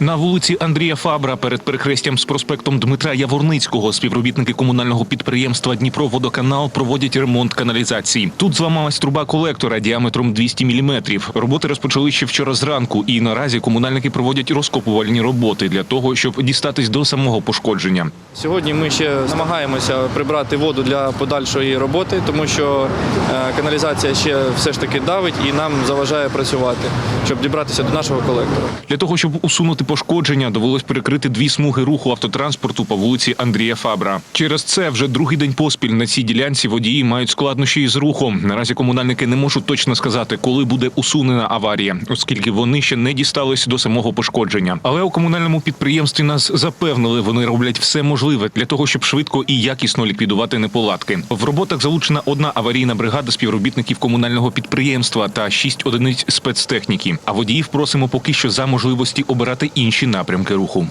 На вулиці Андрія Фабра перед перехрестям з проспектом Дмитра Яворницького співробітники комунального підприємства Дніпроводоканал проводять ремонт каналізації. Тут зламалась труба колектора діаметром 200 мм. Роботи розпочали ще вчора зранку, і наразі комунальники проводять розкопувальні роботи для того, щоб дістатись до самого пошкодження. Сьогодні ми ще намагаємося прибрати воду для подальшої роботи, тому що е, каналізація ще все ж таки давить і нам заважає працювати, щоб дібратися до нашого колектора. Для того, щоб усунути пошкодження, довелось перекрити дві смуги руху автотранспорту по вулиці Андрія Фабра. Через це вже другий день поспіль на цій ділянці водії мають складнощі із рухом. Наразі комунальники не можуть точно сказати, коли буде усунена аварія, оскільки вони ще не дістались до самого пошкодження. Але у комунальному підприємстві нас запевнили, вони роблять все можливе для того, щоб швидко і якісно ліквідувати неполадки. В роботах залучена одна аварійна бригада співробітників комунального підприємства та шість одиниць спецтехніки. А водіїв просимо поки що за можливості обирати інші напрямки руху.